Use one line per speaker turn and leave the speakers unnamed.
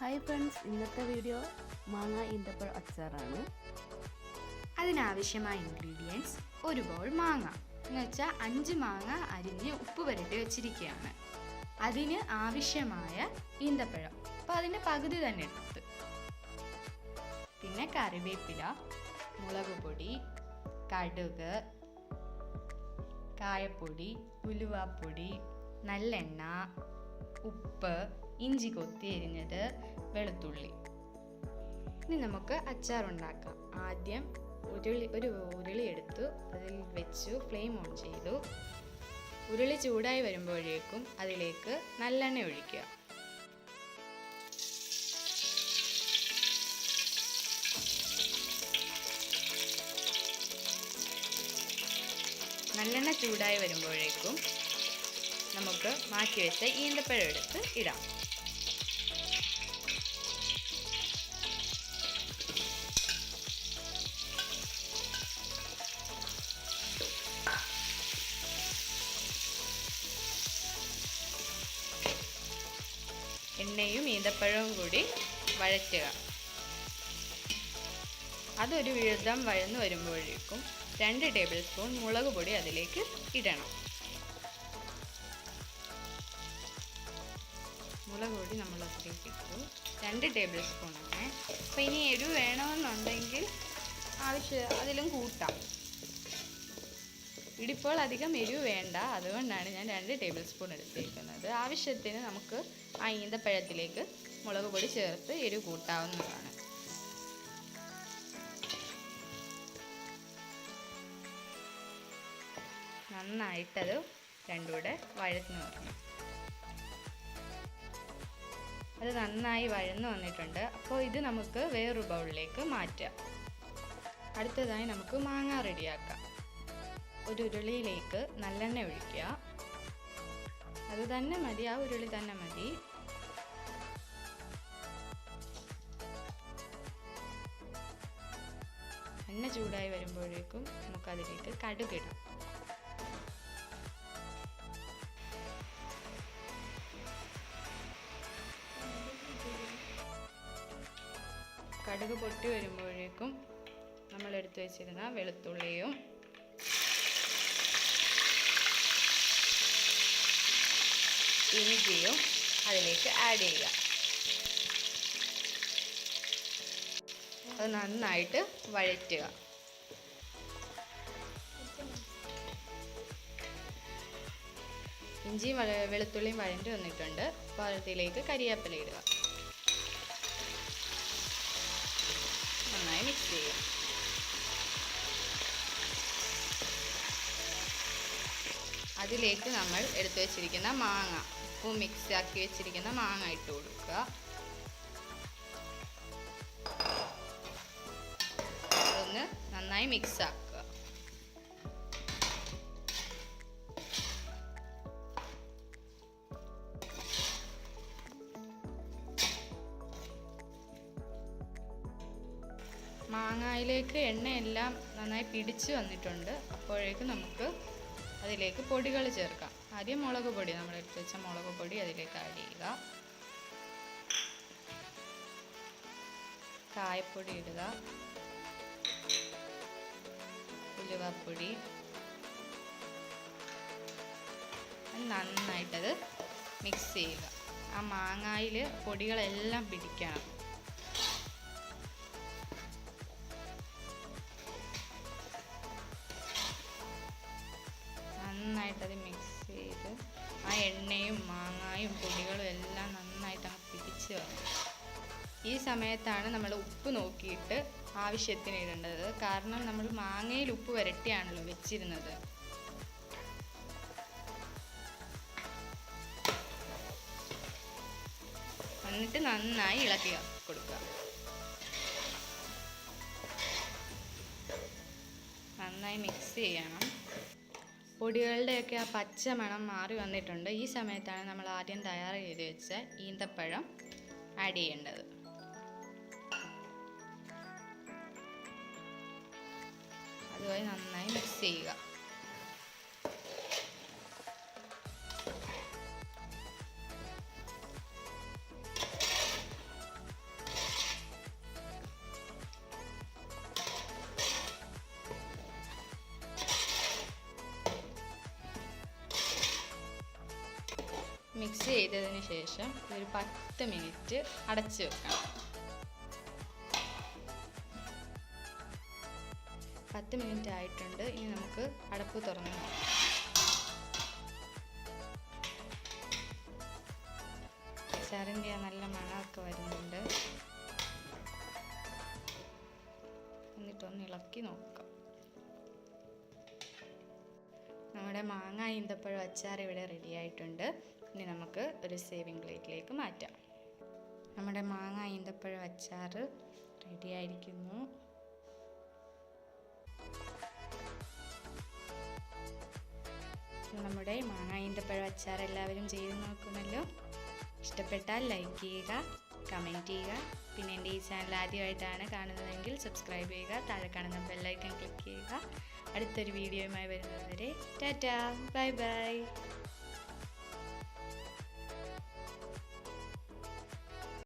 Hi friends ഇന്നത്തെ video മാങ്ങ ഈന്തപ്പഴ അച്ചാറാണ്.
അതിനാവശ്യമായ ഇൻഗ്രീഡിയൻസ് ഒരു ബോൾ മാങ്ങ. എന്ന് വെച്ചാൽ അഞ്ച് മാങ്ങ അരിഞ്ഞ് ഉപ്പ് പുരട്ടി വെച്ചിരിക്കുകയാണ് അതിന് ആവശ്യമായ ഈന്തപ്പഴം. അപ്പം അതിന്റെ പകുതി തന്നെ എടുത്ത്. പിന്നെ കറിവേപ്പില മുളക് പൊടി കടുക് കായപ്പൊടി ഉലുവാപ്പൊടി നല്ലെണ്ണ ഉപ്പ് ഇഞ്ചി കൊത്തി എരിഞ്ഞത് വെളുത്തുള്ളി. ഇനി നമുക്ക് അച്ചാർ ഉണ്ടാക്കാം. ആദ്യം ഉരുളി ഒരു ഉരുളി എടുത്തു അതിൽ വെച്ചു ഫ്ലെയിം ഓൺ ചെയ്തു. ഉരുളി ചൂടായി വരുമ്പോഴേക്കും അതിലേക്ക് നല്ലെണ്ണ ഒഴിക്കുക. നല്ലെണ്ണ ചൂടായി വരുമ്പോഴേക്കും നമുക്ക് മാറ്റി വെച്ച ഈന്തപ്പഴം എടുത്ത് ഇടാം. ഈന്തപ്പഴവും കൂടി വഴറ്റുക. അതൊരു വിഴുതം വഴന്നു വരുമ്പോഴേക്കും രണ്ട് ടേബിൾ സ്പൂൺ മുളക് പൊടി അതിലേക്ക് ഇടണം. മുളക് പൊടി നമ്മൾ അതിലേക്ക് ഇട്ടു. രണ്ട് ടേബിൾ സ്പൂൺ ആണ്. അപ്പോൾ ഇനി എരിവ് വേണമെന്നുണ്ടെങ്കിൽ ആവശ്യം അതിലും കൂട്ടാം. ഇടിപ്പോൾ അധികം എരിവ് വേണ്ട. അതുകൊണ്ടാണ് ഞാൻ രണ്ട് ടേബിൾ സ്പൂൺ എടുത്തിരിക്കുന്നത്. ആവശ്യത്തിന് നമുക്ക് ആ ഈന്തപ്പഴത്തിലേക്ക് മുളക് പൊടി ചേർത്ത് എരിവ് കൂട്ടാവുന്നതാണ്. നന്നായിട്ടത് രണ്ടും കൂടെ വഴന്നു അത് നന്നായി വഴന്ന് വന്നിട്ടുണ്ട്. അപ്പോൾ ഇത് നമുക്ക് വേറൊരു ബൗളിലേക്ക് മാറ്റാം. അടുത്തതായി നമുക്ക് മാങ്ങ റെഡിയാക്കാം. ഒരു ഉരുളിയിലേക്ക് നല്ലെണ്ണ ഒഴിക്കുക. അത് തന്നെ മതി ആ ഉരുളി തന്നെ മതി. എണ്ണ ചൂടായി വരുമ്പോഴേക്കും നമുക്കതിലേക്ക് കടുകിടാം. കടുക് പൊട്ടി വരുമ്പോഴേക്കും നമ്മൾ എടുത്തു വെച്ചിരുന്ന വെളുത്തുള്ളിയും ഇഞ്ചിയും അതിലേക്ക് ആഡ് ചെയ്യുക. അത് നന്നായിട്ട് വഴറ്റുക. ഇഞ്ചിയും വെളുത്തുള്ളിയും വഴണ്ടി വന്നിട്ടുണ്ട്. അപ്പോൾ അതിലേക്ക് ഇടുക. നന്നായി മിക്സ് ചെയ്യുക. അതിലേക്ക് നമ്മൾ എടുത്തു വെച്ചിരിക്കുന്ന മാങ്ങ ഉപ്പും മിക്സ് ആക്കി വെച്ചിരിക്കുന്ന മാങ്ങ ഇട്ട് കൊടുക്കുക. മിക്സ് ആക്കുക മാങ്ങയിലേക്ക് എണ്ണയെല്ലാം നന്നായി പിടിച്ച് വന്നിട്ടുണ്ട്. അപ്പോഴേക്ക് നമുക്ക് അതിലേക്ക് പൊടികൾ ചേർക്കാം. ആദ്യം മുളക് പൊടി നമ്മൾ എടുത്ത് വെച്ച മുളക് പൊടി അതിലേക്ക് ആഡ് ചെയ്യുക. കായപ്പൊടി ഇടുക. ഉലുവപ്പൊടി അത് നന്നായിട്ടത് മിക്സ് ചെയ്യുക. ആ മാങ്ങായിൽ പൊടികളെല്ലാം പിടിക്കണം. ഈ സമയത്താണ് നമ്മൾ ഉപ്പ് നോക്കിയിട്ട് ആവശ്യത്തിന് ഇടേണ്ടത്. കാരണം നമ്മൾ മാങ്ങയിൽ ഉപ്പ് വരട്ടിയാണല്ലോ വെച്ചിരുന്നത്. എന്നിട്ട് നന്നായി ഇളക്കി കൊടുക്കുക. നന്നായി മിക്സ് ചെയ്യണം. പൊടികളുടെയൊക്കെ ആ പച്ച മണം മാറി വന്നിട്ടുണ്ട്. ഈ സമയത്താണ് നമ്മൾ ആദ്യം തയ്യാർ ചെയ്ത് വെച്ച ഈന്തപ്പഴം ആഡ് ചെയ്യേണ്ടത്. അതുമായി നന്നായി മിക്സ് ചെയ്യുക മിക്സ് ചെയ്തതിന് ശേഷം ഒരു പത്ത് മിനിറ്റ് അടച്ച് വെക്കണം പത്ത് മിനിറ്റ് ആയിട്ടുണ്ട്. ഇനി നമുക്ക് അടപ്പ് തുറന്നു അച്ചാറിന്റെ നല്ല മണമൊക്കെ വരുന്നുണ്ട്. എന്നിട്ടൊന്ന് ഇളക്കി നോക്കാം. നമ്മുടെ മാങ്ങ ഈന്തപ്പഴം അച്ചാർ ഇവിടെ റെഡി ആയിട്ടുണ്ട്. ഇനി നമുക്ക് ഒരു സേവിങ് പ്ലേറ്റിലേക്ക് മാറ്റാം. നമ്മുടെ മാങ്ങ ഈന്തപ്പഴം അച്ചാർ റെഡി ആയിരിക്കുന്നു. നമ്മുടെ മാങ്ങായിന്റെ പഴം അച്ചാർ എല്ലാവരും ചെയ്ത് നോക്കുമല്ലോ ഇഷ്ടപ്പെട്ടാൽ ലൈക്ക് ചെയ്യുക കമന്റ് ചെയ്യുക. പിന്നെ എന്റെ ഈ ചാനൽ ആദ്യമായിട്ടാണ് കാണുന്നതെങ്കിൽ സബ്സ്ക്രൈബ് ചെയ്യുക താഴെ കാണുന്ന ബെല്ലൈക്കൺ ക്ലിക്ക് ചെയ്യുക. അടുത്തൊരു വീഡിയോയുമായി വരുന്നതുവരെ ടാറ്റാ ബൈ ബൈ